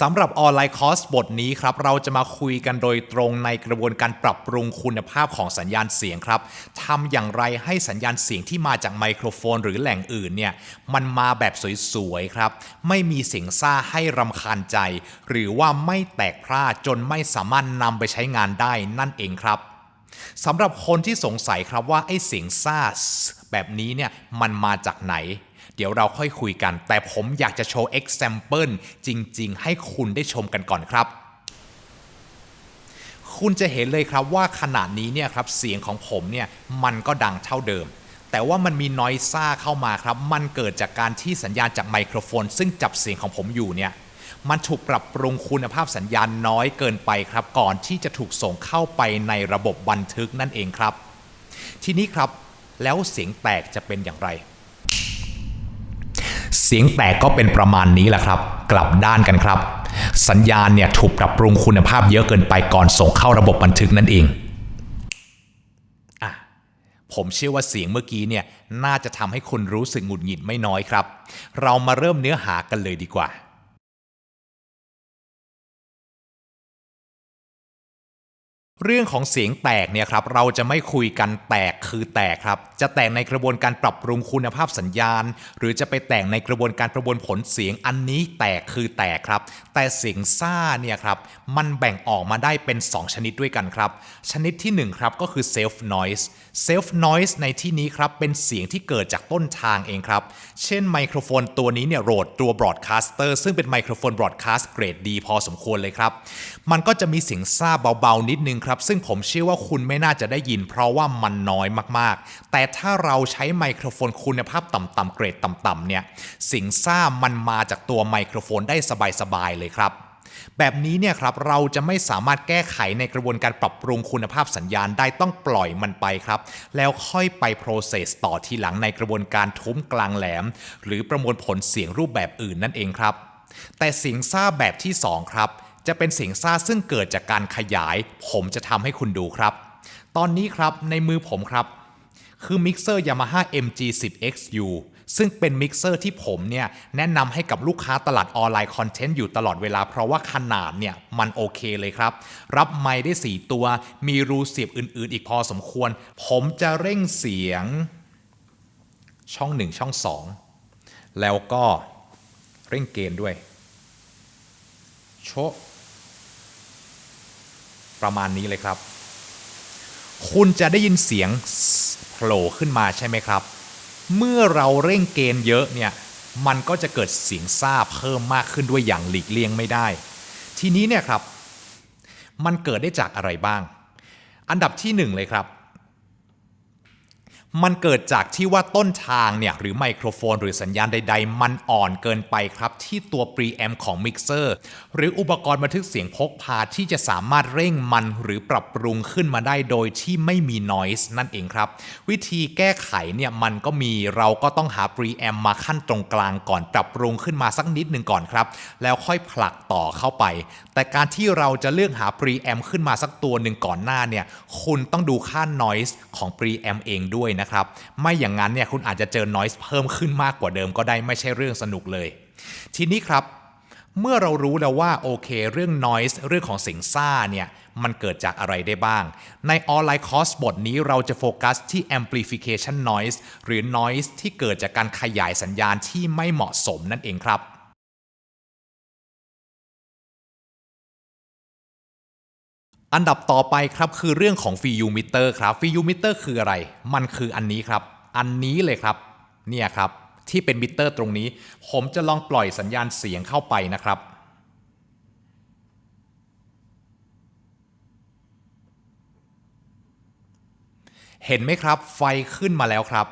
สำหรับออนไลน์คอร์สบทนี้ครับเราจะมาคุยกันโดยตรงในกระบวนการปรับปรุงคุณภาพของสัญญาณเสียงครับทำอย่างไรให้สัญญาณเสียงที่มาจากไมโครโฟน หรือแหล่งอื่นเนี่ยมันมาแบบสวยๆครับ ไม่มีเสียงซ่าให้รำคาญใจ หรือว่าไม่แตกพร่าจนไม่สามารถนำไปใช้งานได้นั่นเองครับสำหรับคนที่สงสัยครับว่าไอ้เสียงซ่าแบบนี้เนี่ยมันมาจากไหน เดี๋ยวเราค่อยคุยกัน แต่ผมอยากจะโชว์ example จริง ๆ ให้คุณได้ชมกันก่อนครับ คุณจะเห็นเลยครับว่าขณะนี้เนี่ยครับเสียงของผมเนี่ยมันก็ดังเท่าเดิมแต่ว่ามันมีนอยซ่าเข้ามาครับ มันเกิดจากการที่สัญญาณจากไมโครโฟน ซึ่งจับเสียงของผมอยู่เนี่ย มันถูกปรับปรุงคุณภาพสัญญาณน้อยเกินไปครับ ก่อนที่จะถูกส่งเข้าไปในระบบบันทึกนั่นเองครับ ทีนี้ครับ แล้วเสียงแตกจะเป็นอย่างไร เสียงแตกก็เป็นประมาณนี้แหละครับ กลับด้านกันครับ สัญญาณเนี่ยถูกปรับปรุงคุณภาพเยอะเกินไปก่อนส่งเข้าระบบบันทึกนั่นเองอะผมเชื่อว่าเสียงเมื่อกี้เนี่ยน่าจะทำให้คุณรู้สึกหงุดหงิดไม่น้อยครับ เรามาเริ่มเนื้อหากันเลยดีกว่า เรื่องของเสียงแตกเนี่ยครับเราจะไม่คุยกันแตกคือแตกครับ จะแตกในกระบวนการปรับปรุงคุณภาพสัญญาณ หรือจะไปแตกในกระบวนการประมวลผลเสียงอันนี้แตกคือแตกครับ แต่เสียงซ่าเนี่ยครับมันแบ่งออกมาได้เป็น 2 ชนิดด้วยกันครับ ชนิดที่1ครับก็คือ self noise self noise ในที่นี้ครับเป็นเสียงที่เกิดจากต้นทางเองครับ เช่นไมโครโฟนตัวนี้เนี่ยโหลดตัว broadcaster ซึ่งเป็นไมโครโฟน broadcast เกรดดีพอสมควรเลยครับมันก็จะมีเสียงซ่าเบาๆนิดนึงครับ ซึ่งผมเชื่อว่าคุณไม่น่าจะได้ยิน เพราะว่ามันน้อยมากๆ แต่ถ้าเราใช้ไมโครโฟนคุณภาพต่ำๆเกรดต่ำๆเนี่ยสียงซ่ามันมาจากตัวไมโครโฟนได้สบายๆเลยครับแบบนี้เนี่ยครับเราจะไม่สามารถแก้ไขในกระบวนการปรับปรุงคุณภาพสัญญาณได้ต้องปล่อยมันไปครับ แล้วค่อยไป process ต่อทีหลังในกระบวนการทุ้มกลางแหลม หรือประมวลผลเสียงรูปแบบอื่นนั่นเองครับ แต่เสียงซ่าแบบที่ 2 ครับ จะเป็นเสียงซ่าซึ่งเกิดจากการขยาย ผมจะทำให้คุณดูครับ ตอนนี้ครับในมือผมครับ คือมิกเซอร์ Yamaha MG10XU ซึ่งเป็นมิกเซอร์ที่ผมเนี่ยแนะนำให้กับลูกค้าตลาดออนไลน์คอนเทนต์อยู่ตลอดเวลา เพราะว่าขนาดเนี่ยมันโอเคเลยครับ รับไมค์ได้ 4 ตัว มีรูเสียบอื่นๆ อีกพอสมควร ผมจะเร่งเสียงช่อง 1 ช่อง 2 แล้วก็เร่งเกณฑ์ด้วยโชะ ประมาณนี้เลยครับ คุณจะได้ยินเสียงโผล่ขึ้นมาใช่ไหมครับ เมื่อเราเร่งเกณฑ์เยอะเนี่ยมันก็จะเกิดเสียงซ่าเพิ่มมากขึ้นด้วยอย่างหลีกเลี่ยงไม่ได้ ทีนี้เนี่ยครับ มันเกิดได้จากอะไรบ้าง อันดับที่หนึ่งเลยครับ มันเกิดจากที่ว่าต้นทางเนี่ยหรือไมโครโฟน หรือสัญญาณใด ๆ มันอ่อนเกินไปครับ ที่ตัวปรีแอมของมิกเซอร์หรืออุปกรณ์บันทึกเสียงพกพาที่จะสามารถเร่งมันหรือปรับปรุงขึ้นมาได้โดยที่ไม่มีนอยส์นั่นเองครับ วิธีแก้ไขเนี่ยมันก็มีเราก็ต้องหาปรีแอมมาขั้นตรงกลางก่อนปรับปรุงขึ้นมาสักนิดหนึ่งก่อนครับ แล้วค่อยผลักต่อเข้าไป แต่การที่เราจะเลือกหาปรีแอมขึ้นมาสักตัวหนึ่งก่อนหน้าเนี่ยคุณต้องดูค่านอยส์ของปรีแอมเองด้วยนะครับ ไม่อย่างนั้นเนี่ยคุณอาจจะเจอนอยส์เพิ่มขึ้นมากกว่าเดิมก็ได้ไม่ใช่เรื่องสนุกเลย ทีนี้ครับเมื่อเรารู้แล้วว่าโอเค เรื่อง noise เรื่องของเสียงซ่าเนี่ยมันเกิดจากอะไรได้บ้าง ในออนไลน์คอร์สบทนี้เราจะโฟกัสที่ amplification noise หรือ noise ที่เกิดจากการขยายสัญญาณที่ไม่เหมาะสมนั่นเองครับ อันดับต่อไปครับคือเรื่องของฟิยูมิเตอร์ครับฟิยูมิเตอร์คืออะไร มันคืออันนี้ครับ อันนี้เลยครับ เนี่ยครับ ที่เป็นมิเตอร์ตรงนี้ ผมจะลองปล่อยสัญญาณเสียงเข้าไปนะครับ เห็นไหมครับ ไฟขึ้นมาแล้วครับ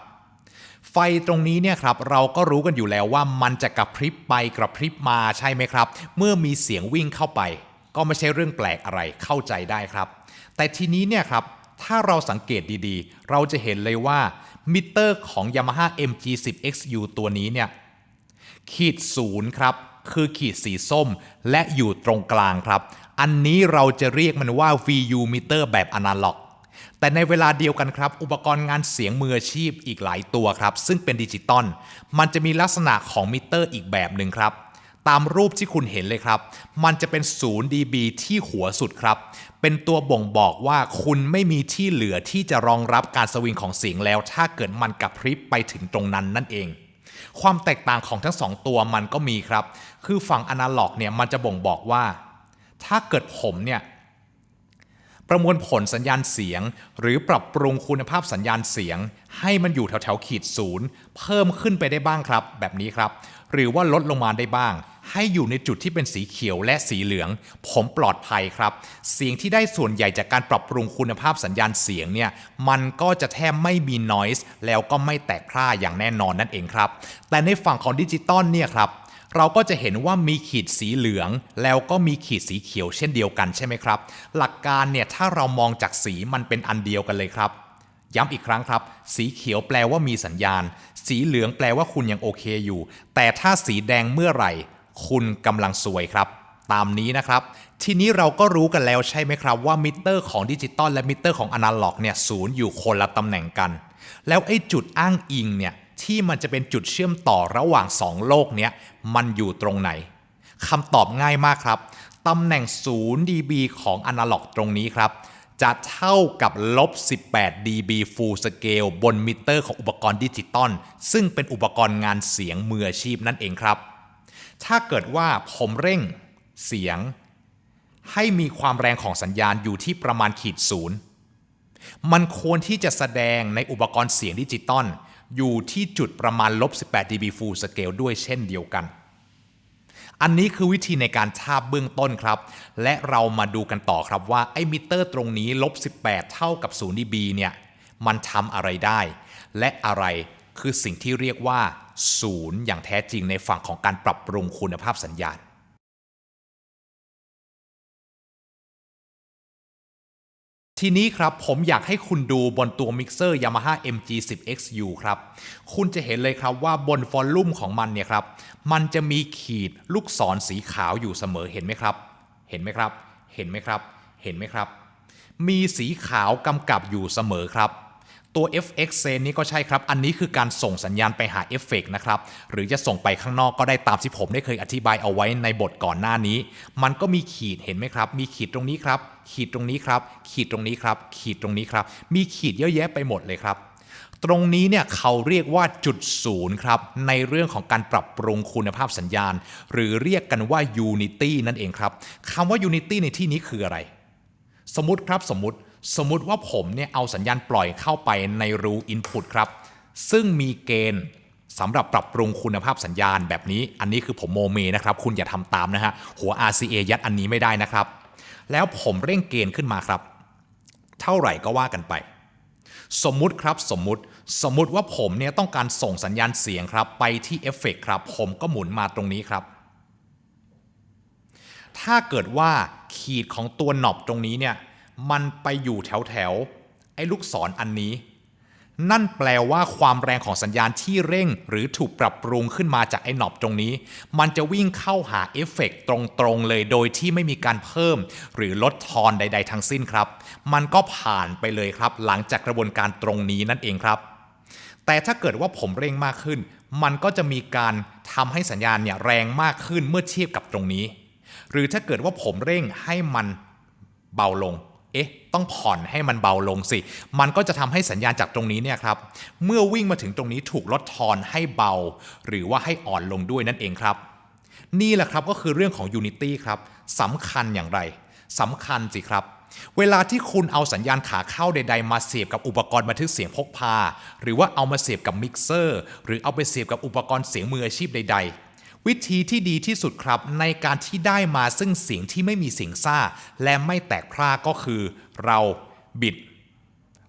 ไฟตรงนี้เนี่ยครับเราก็รู้กันอยู่แล้วว่ามันจะกระพริบไปกระพริบมาใช่ไหมครับ เมื่อมีเสียงวิ่งเข้าไป ก็ไม่ใช่เรื่องแปลกอะไรเข้าใจได้ครับ แต่ทีนี้เนี่ยครับถ้าเราสังเกตดีๆ เราจะเห็นเลยว่ามิเตอร์ของ Yamaha MG10XU ตัวนี้เนี่ยขีดศูนย์ครับคือขีดสีส้มและอยู่ตรงกลางครับ อันนี้เราจะเรียกมันว่า VU มิเตอร์แบบอนาล็อกแต่ในเวลาเดียวกันครับ อุปกรณ์งานเสียงมืออาชีพอีกหลายตัวครับ ซึ่งเป็นดิจิตอลมันจะมีลักษณะของมิเตอร์อีกแบบหนึ่งครับ ตามรูปที่คุณเห็นเลยครับ มันจะเป็น 0 dB ที่หัวสุดครับ เป็นตัวบ่งบอกว่าคุณไม่มีที่เหลือที่จะรองรับการสวิงของเสียงแล้ว ถ้าเกิดมันกระพริบไปถึงตรงนั้นนั่นเอง ความแตกต่างของทั้งสองตัวมันก็มีครับ คือฝั่งอนาล็อกเนี่ยมันจะบ่งบอกว่า ถ้าเกิดผมเนี่ยประมวลผลสัญญาณเสียง หรือปรับปรุงคุณภาพสัญญาณเสียง ให้มันอยู่แถวๆขีดศูนย์เพิ่มขึ้นไปได้บ้างครับ แบบนี้ครับ หรือว่าลดลงมาได้บ้าง ให้อยู่ในจุดที่เป็นสีเขียวและสีเหลือง ผมปลอดภัยครับ เสียงที่ได้ส่วนใหญ่จากการปรับปรุงคุณภาพสัญญาณเสียงเนี่ยมันก็จะแทบไม่มี noise แล้วก็ไม่แตกพร่าอย่างแน่นอนนั่นเองครับ แต่ในฝั่งของดิจิตอลเนี่ยครับเราก็จะเห็นว่ามีขีดสีเหลือง แล้วก็มีขีดสีเขียวเช่นเดียวกันใช่ไหมครับ หลักการเนี่ยถ้าเรามองจากสีมันเป็นอันเดียวกันเลยครับ ย้ำอีกครั้งครับ สีเขียวแปลว่ามีสัญญาณ สีเหลืองแปลว่าคุณยังโอเคอยู่ แต่ถ้าสีแดงเมื่อไหร่ คุณกำลังซวยครับ ตามนี้นะครับ ทีนี้เราก็รู้กันแล้วใช่ไหมครับว่ามิเตอร์ของดิจิตอลและมิเตอร์ของอนาล็อกเนี่ยศูนย์อยู่คนละตำแหน่งกัน แล้วไอ้จุดอ้างอิงเนี่ยที่มันจะเป็นจุดเชื่อมต่อระหว่างสองโลกเนี้ยมันอยู่ตรงไหนคำตอบง่ายมากครับตำแหน่ง 0 dB ของอนาล็อกตรงนี้ครับ จะเท่ากับลบ 18 dB full scale บนมิเตอร์ของอุปกรณ์ดิจิตอลซึ่งเป็นอุปกรณ์งานเสียงมืออาชีพนั่นเองครับ ถ้าเกิดว่าผมเร่งเสียง ให้มีความแรงของสัญญาณอยู่ที่ประมาณขีดศูนย์มันควรที่จะแสดงในอุปกรณ์เสียงดิจิตอลอยู่ที่จุดประมาณลบ18 dB full scale ด้วยเช่นเดียวกัน อันนี้คือวิธีในการทาบเบื้องต้นครับ และเรามาดูกันต่อครับว่า ไอ้มิเตอร์ตรงนี้ลบ18 เท่ากับ0 dB เนี่ย มันทำอะไรได้ และอะไร คือสิ่งที่เรียกว่า ศูนย์อย่างแท้จริงในฝั่งของการปรับปรุงคุณภาพสัญญาณ ทีนี้ครับผมอยากให้คุณดูบนตัวมิกเซอร์ Yamaha MG10XU ครับ คุณจะเห็นเลยครับว่าบนฟอลลุ่มของมันเนี่ยครับ มันจะมีขีดลูกศรสีขาวอยู่เสมอเห็นไหมครับ เห็นไหมครับ เห็นไหมครับ เห็นไหมครับ มีสีขาวกำกับอยู่เสมอครับ ตัว FX s e n นี้ก็ใช่ครับ อันนี้คือการส่งสัญญาณไปหาเอฟเฟกนะครับ หรือจะส่งไปข้างนอกก็ได้ตามที่ผมได้เคยอธิบายเอาไว้ในบทก่อนหน้านี้ มันก็มีขีดเห็นไหมครับ มีขีดตรงนี้ครับ ขีดตรงนี้ครับ ขีดตรงนี้ครับ ขีดตรงนี้ครับ มีขีดเยอะแยะไปหมดเลยครับตรงนี้เนี่ยเขาเรียกว่าจุดศูนย์ครับ ในเรื่องของการปรับปรุงคุณภาพสัญญาณ หรือเรียกกันว่า Unity นั่นเองครับคำว่า Unity ในที่นี้คืออะไร สมมติครับสมมติ สมมติว่าผมเนี่ยเอาสัญญาณปล่อยเข้าไปในรู Input ครับ ซึ่งมีเกณฑ์สำหรับปรับปรุงคุณภาพสัญญาณแบบนี้ อันนี้คือผมโมเมนะครับ คุณอย่าทำตามนะฮะ หัว RCA ยัดอันนี้ไม่ได้นะครับ แล้วผมเร่งเกณฑ์ขึ้นมาครับ เท่าไหร่ก็ว่ากันไป สมมุติครับสมมุติสมมุติว่าผมเนี่ยต้องการส่งสัญญาณเสียงครับ ไปที่เอฟเฟกครับ ผมก็หมุนมาตรงนี้ครับ ถ้าเกิดว่าขีดของตัวหนอบตรงนี้เนี่ย มันไปอยู่แถวแถวๆไอ้ลูกศรออันนี้ นั่นแปลว่าความแรงของสัญญาณที่เร่งหรือถูกปรับปรุงขึ้นมาจากไอ้หนอบตรงนี้ มันจะวิ่งเข้าหาเอฟเฟกตรงๆเลยโดยที่ไม่มีการเพิ่ม หรือลดทอนใด ๆ ทั้งสิ้นครับ มันก็ผ่านไปเลยครับ หลังจากกระบวนการตรงนี้นั่นเองครับ แต่ถ้าเกิดว่าผมเร่งมากขึ้น มันก็จะมีการทำให้สัญญาณเนี่ยแรงมากขึ้นเมื่อเทียบกับตรงนี้ หรือถ้าเกิดว่าผมเร่งให้มันเบาลง เอ๊ะ ต้องผ่อนให้มันเบาลงสิ มันก็จะทำให้สัญญาณจากตรงนี้เนี่ยครับ เมื่อวิ่งมาถึงตรงนี้ถูกลดทอนให้เบา หรือว่าให้อ่อนลงด้วยนั่นเองครับ นี่แหละครับก็คือเรื่องของ Unity ครับสำคัญอย่างไรสำคัญสิครับ เวลาที่คุณเอาสัญญาณขาเข้าใด ๆ มาเสียบกับอุปกรณ์บันทึกเสียงพกพา หรือว่าเอามาเสียบกับมิกเซอร์ หรือเอาไปเสียบกับอุปกรณ์เสียงมืออาชีพใด ๆ วิธีที่ดีที่สุดครับ ในการที่ได้มาซึ่งเสียงที่ไม่มีเสียงซ่า และไม่แตกพร่าก็คือ เราบิด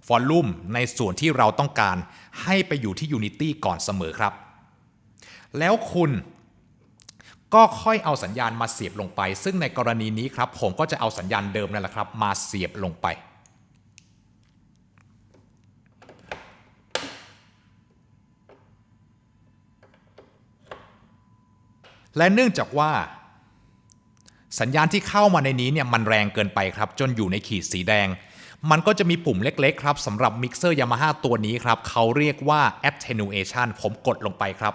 ฟอลลุ่มในส่วนที่เราต้องการให้ไปอยู่ที่ Unity ก่อนเสมอครับ แล้วคุณก็ค่อยเอาสัญญาณมาเสียบลงไป ซึ่งในกรณีนี้ครับ ผมก็จะเอาสัญญาณเดิมนั่นแหละครับ มาเสียบลงไป และเนื่องจากว่า สัญญาณที่เข้ามาในนี้เนี่ยมันแรงเกินไปครับ จนอยู่ในขีดสีแดง มันก็จะมีปุ่มเล็กๆครับสำหรับมิกเซอร์ Yamaha ตัวนี้ครับ เขาเรียกว่า attenuation ผมกดลงไปครับ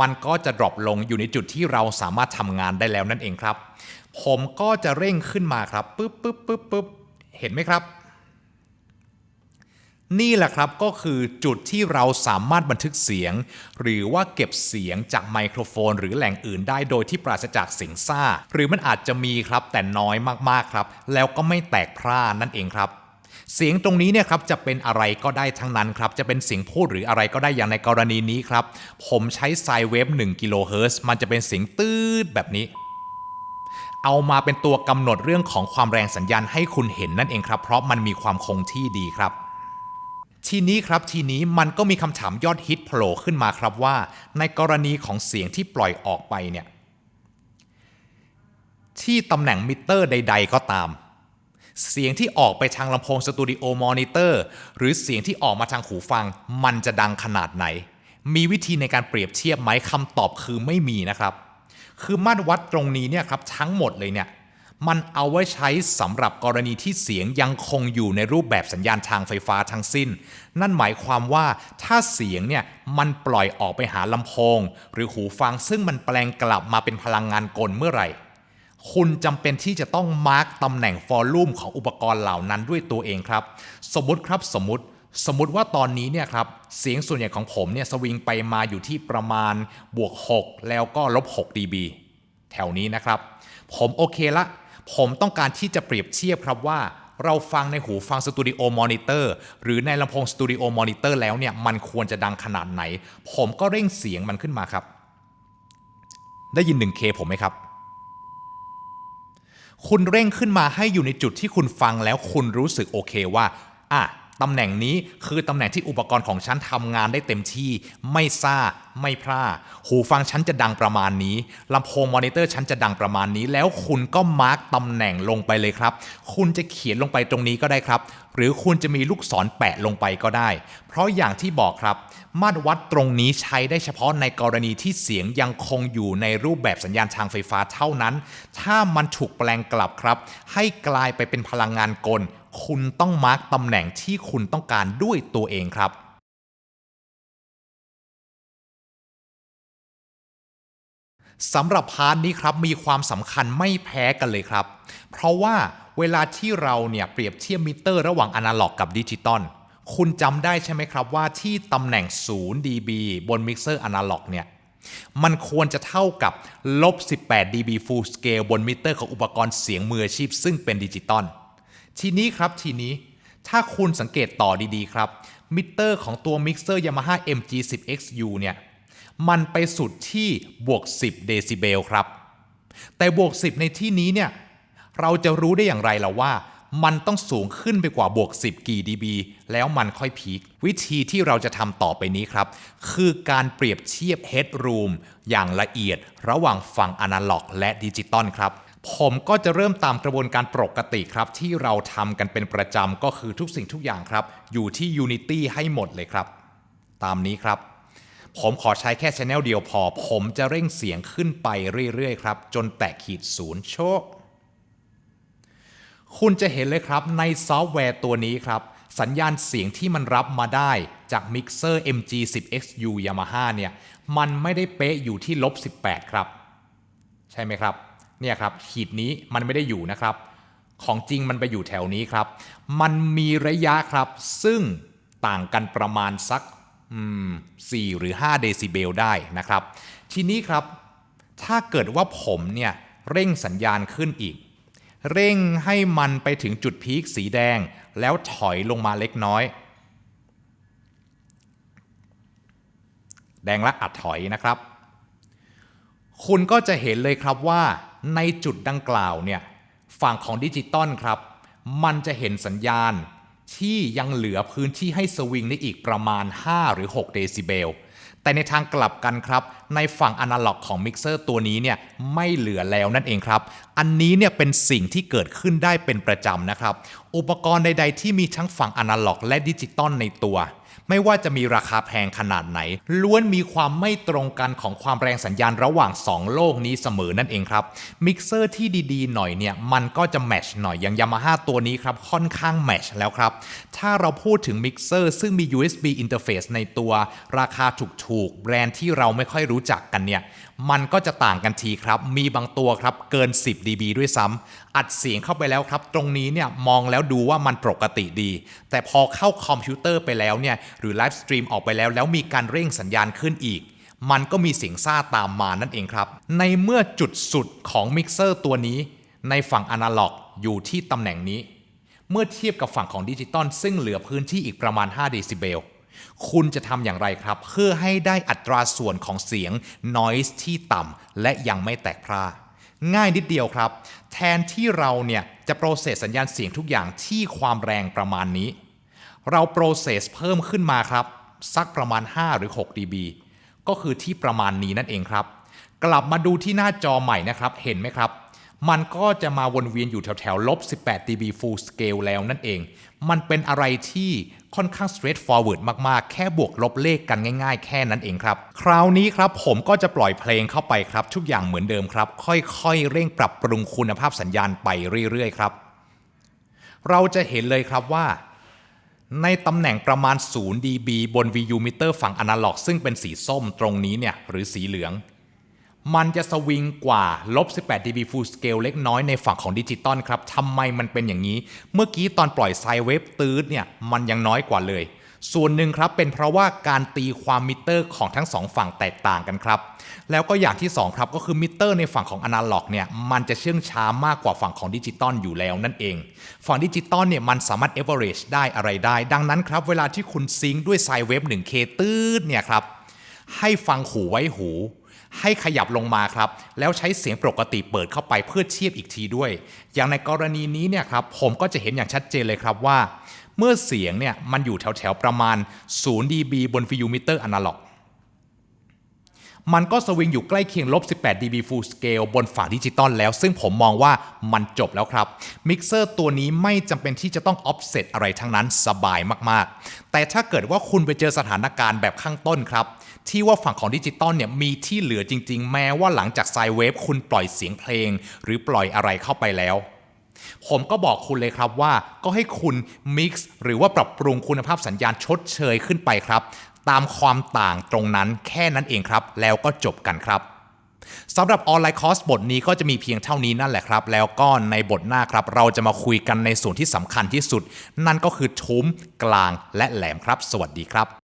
มันก็จะดรอปลงอยู่ในจุดที่เราสามารถทำงานได้แล้วนั่นเองครับ ผมก็จะเร่งขึ้นมาครับปึ๊บปึ๊บปึ๊บปึ๊บเห็นไหมครับ นี่แหละครับก็คือจุดที่เราสามารถบันทึกเสียง หรือว่าเก็บเสียงจากไมโครโฟน หรือแหล่งอื่นได้โดยที่ปราศจากเสียงซ่า หรือมันอาจจะมีครับแต่น้อยมากๆครับ แล้วก็ไม่แตกพร่านั่นเองครับ เสียงตรงนี้เนี่ยครับจะเป็นอะไรก็ได้ทั้งนั้นครับ จะเป็นเสียงพูดหรืออะไรก็ได้อย่างในกรณีนี้ครับ ผมใช้ไซเวฟ1กิโลเฮิรตซ์มันจะเป็นเสียงตืดแบบนี้เอามาเป็นตัวกำหนดเรื่องของความแรงสัญญาณให้คุณเห็นนั่นเองครับ เพราะมันมีความคงที่ดีครับ ทีนี้ครับทีนี้มันก็มีคำถามยอดฮิตโผล่ขึ้นมาครับว่า ในกรณีของเสียงที่ปล่อยออกไปเนี่ยที่ตำแหน่งมิเตอร์ใด ๆ ก็ตาม เสียงที่ออกไปทางลำโพงสตูดิโอมอนิเตอร์หรือเสียงที่ออกมาทางหูฟัง มันจะดังขนาดไหน มีวิธีในการเปรียบเทียบไหมคำตอบคือไม่มีนะครับ คือมาตรวัดตรงนี้เนี่ยครับทั้งหมดเลยเนี่ย มันเอาไว้ใช้สำหรับกรณีที่เสียงยังคงอยู่ในรูปแบบสัญญาณทางไฟฟ้าทั้งสิ้น นั่นหมายความว่าถ้าเสียงเนี่ยมันปล่อยออกไปหาลำโพง หรือหูฟังซึ่งมันแปลงกลับมาเป็นพลังงานกลเมื่อไหร่ คุณจำเป็นที่จะต้องมาร์กตำแหน่งฟอลลุ่มของอุปกรณ์เหล่านั้นด้วยตัวเองครับ สมมติครับสมมติสมมติว่าตอนนี้เนี่ยครับเสียงส่วนใหญ่ของผมเนี่ยสวิงไปมาอยู่ที่ประมาณบวก 6 แล้วก็ลบ 6 dB แถวนี้นะครับ ผมโอเคละ ผมต้องการที่จะเปรียบเทียบครับว่าเราฟังในหูฟังสตูดิโอมอนิเตอร์หรือในลำโพงสตูดิโอมอนิเตอร์แล้วเนี่ยมันควรจะดังขนาดไหน ผมก็เร่งเสียงมันขึ้นมาครับ ได้ยิน 1K ผมไหมครับ คุณเร่งขึ้นมาให้อยู่ในจุดที่คุณฟังแล้วคุณรู้สึกโอเคว่า อะ ตำแหน่งนี้คือตำแหน่งที่อุปกรณ์ของฉันทำงานได้เต็มที่ ไม่ซ่า ไม่พร่า หูฟังฉันจะดังประมาณนี้ลำโพงมอนิเตอร์ฉันจะดังประมาณนี้ แล้วคุณก็มาร์กตำแหน่งลงไปเลยครับ คุณจะเขียนลงไปตรงนี้ก็ได้ครับ หรือคุณจะมีลูกศรแปะลงไปก็ได้ เพราะอย่างที่บอกครับ มาตรวัดตรงนี้ใช้ได้เฉพาะในกรณีที่เสียงยังคงอยู่ในรูปแบบสัญญาณทางไฟฟ้าเท่านั้น ถ้ามันถูกแปลงกลับครับ ให้กลายไปเป็นพลังงานกล คุณต้องมาร์กตำแหน่งที่คุณต้องการด้วยตัวเองครับสำหรับพาร์ทนี้ครับมีความสำคัญไม่แพ้กันเลยครับ เพราะว่าเวลาที่เราเนี่ยเปรียบเทียบมิเตอร์ระหว่างอนาล็อกกับดิจิตอลคุณจำได้ใช่ไหมครับว่าที่ตำแหน่ง 0 dB บนมิกเซอร์อนาล็อกเนี่ยมันควรจะเท่ากับลบ18 dB full scale บนมิเตอร์ของอุปกรณ์เสียงมืออาชีพซึ่งเป็นดิจิตอล ทีนี้ครับทีนี้ถ้าคุณสังเกตต่อดีๆ ครับ มิเตอร์ของตัวมิกเซอร์ Yamaha MG10XU เนี่ย มันไปสุดที่บวก 10 เดซิเบลครับ แต่บวก 10 ในที่นี้เนี่ย เราจะรู้ได้อย่างไรล่ะว่า มันต้องสูงขึ้นไปกว่าบวก 10 กี่ dB แล้วมันค่อยพีควิธีที่เราจะทำต่อไปนี้ครับ คือการเปรียบเทียบ Headroom อย่างละเอียดระหว่างฝั่งอนาล็อกและดิจิตอลครับ ผมก็จะเริ่มตามกระบวนการปกติครับ ที่เราทำกันเป็นประจำก็คือทุกสิ่งทุกอย่างครับ อยู่ที่ Unity ให้หมดเลยครับ ตามนี้ครับ ผมขอใช้แค่ช anel เดียวพอ ผมจะเร่งเสียงขึ้นไปเรื่อยๆครับ จนแตะขีดศูนย์โชค คุณจะเห็นเลยครับในซอฟต์แวร์ตัวนี้ครับ สัญญาณเสียงที่มันรับมาได้จากมิกเซอร์ MG10XU Yamaha เนี่ย มันไม่ได้เป๊ะอยู่ที่ลบ18 ครับ ใช่ไหมครับ เนี่ยครับขีดนี้มันไม่ได้อยู่นะครับ ของจริงมันไปอยู่แถวนี้ครับ มันมีระยะครับ ซึ่งต่างกันประมาณสักอืม4หรือ 5 เดซิเบลได้นะครับ ทีนี้ครับ ถ้าเกิดว่าผมเนี่ยเร่งสัญญาณขึ้นอีก เร่งให้มันไปถึงจุดพีคสีแดง แล้วถอยลงมาเล็กน้อย แดงและอัดถอยนะครับ คุณก็จะเห็นเลยครับว่า ในจุดดังกล่าวเนี่ยฝั่งของดิจิตอลครับ มันจะเห็นสัญญาณที่ยังเหลือพื้นที่ให้สวิงได้อีกประมาณ 5 หรือ 6 เดซิเบล แต่ในทางกลับกันครับ ในฝั่งอนาล็อกของมิกเซอร์ตัวนี้เนี่ยไม่เหลือแล้วนั่นเองครับ อันนี้เนี่ยเป็นสิ่งที่เกิดขึ้นได้เป็นประจำนะครับ อุปกรณ์ใดๆที่มีทั้งฝั่งอนาล็อกและดิจิตอลในตัว ไม่ว่าจะมีราคาแพงขนาดไหน ล้วนมีความไม่ตรงกันของความแรงสัญญาณระหว่าง 2 โลกนี้เสมอนั่นเองครับมิกเซอร์ที่ดีๆ หน่อยเนี่ยมันก็จะแมชหน่อยอย่าง Yamaha ตัวนี้ครับค่อนข้างแมชแล้วครับ ถ้าเราพูดถึงมิกเซอร์ซึ่งมี USB interface ในตัว ราคาถูกๆแบรนด์ที่เราไม่ค่อยรู้จักกันเนี่ย มันก็จะต่างกันทีครับ มีบางตัวครับเกิน 10 dB ด้วยซ้ำอัดเสียงเข้าไปแล้วครับ ตรงนี้เนี่ยมองแล้วดูว่ามันปกติดี แต่พอเข้าคอมพิวเตอร์ไปแล้วเนี่ยหรือไลฟ์สตรีมออกไปแล้วแล้วมีการเร่งสัญญาณขึ้นอีกมันก็มีเสียงซ่าตามมานั่นเองครับ ในเมื่อจุดสุดของมิกเซอร์ตัวนี้ ในฝั่งอนาล็อกอยู่ที่ตำแหน่งนี้ เมื่อเทียบกับฝั่งของดิจิตอลซึ่งเหลือพื้นที่อีกประมาณ 5 เดซิเบล คุณจะทำอย่างไรครับ เพื่อให้ได้อัตราส่วนของเสียง noise ที่ต่ำและยังไม่แตกพร่าง่ายนิดเดียวครับ แทนที่เราเนี่ยจะโปรเซสสัญญาณเสียงทุกอย่างที่ความแรงประมาณนี้ เราโปรเซสเพิ่มขึ้นมาครับ สักประมาณ 5 หรือ 6 dB ก็คือที่ประมาณนี้นั่นเองครับ กลับมาดูที่หน้าจอใหม่นะครับ เห็นไหมครับ มันก็จะมาวนเวียนอยู่แถวๆลบ 18 dB full scale แล้วนั่นเอง มันเป็นอะไรที่ ค่อนข้าง straight forward มากๆ แค่บวกลบเลขกันง่ายๆ แค่นั้นเองครับ คราวนี้ครับผมก็จะปล่อยเพลงเข้าไปครับ ทุกอย่างเหมือนเดิมครับ ค่อยๆ เร่งปรับปรุงคุณภาพสัญญาณไปเรื่อยๆ ครับ เราจะเห็นเลยครับว่าในตำแหน่งประมาณ 0 dB บน VU meter ฝั่งอนาล็อก ซึ่งเป็นสีส้มตรงนี้เนี่ยหรือสีเหลือง มันจะสวิงกว่าลบ 18 dB full scale เล็กน้อยในฝั่งของดิจิตอลครับทำไมมันเป็นอย่างนี้ เมื่อกี้ตอนปล่อยไซเวฟตืดเนี่ยมันยังน้อยกว่าเลย ส่วนหนึ่งครับเป็นเพราะว่าการตีความมิเตอร์ของทั้งสองฝั่งแตกต่างกันครับ แล้วก็อย่างที่สองครับก็คือมิเตอร์ในฝั่งของอนาล็อกเนี่ยมันจะเชื่องช้ามากกว่าฝั่งของดิจิตอลอยู่แล้วนั่นเอง ฝั่งดิจิตอลเนี่ยมันสามารถ average ได้อะไรได้ ดังนั้นครับเวลาที่คุณซิงค์ด้วยไซเวฟ 1K ตืดเนี่ยครับให้ฟังหูไว้หู ให้ขยับลงมาครับ แล้วใช้เสียงปกติเปิดเข้าไปเพื่อเทียบอีกทีด้วย อย่างในกรณีนี้เนี่ยครับผมก็จะเห็นอย่างชัดเจนเลยครับว่า เมื่อเสียงเนี่ยมันอยู่แถวๆ ประมาณ 0 dB บนฟิวมิเตอร์อนาล็อกมันก็สวิงอยู่ใกล้เคียงลบ 18 dB full scale บนฝั่งดิจิตอลแล้ว ซึ่งผมมองว่ามันจบแล้วครับมิกเซอร์ตัวนี้ไม่จำเป็นที่จะต้อง offset อะไรทั้งนั้นสบายมากๆ แต่ถ้าเกิดว่าคุณไปเจอสถานการณ์แบบข้างต้นครับ ที่ว่าฝั่งของดิจิตอลเนี่ยมีที่เหลือจริง ๆ แม้ว่าหลังจากไซเวฟคุณปล่อยเสียงเพลง หรือปล่อยอะไรเข้าไปแล้ว ผมก็บอกคุณเลยครับว่าก็ให้คุณมิกซ์หรือว่าปรับปรุงคุณภาพสัญญาณชดเชยขึ้นไปครับ ตามความต่างตรงนั้นแค่นั้นเองครับ แล้วก็จบกันครับสำหรับออนไลน์คอร์สบทนี้ก็จะมีเพียงเท่านี้นั่นแหละครับ แล้วก็ในบทหน้าครับ เราจะมาคุยกันในส่วนที่สำคัญที่สุด นั่นก็คือทุ้มกลางและแหลมครับ สวัสดีครับ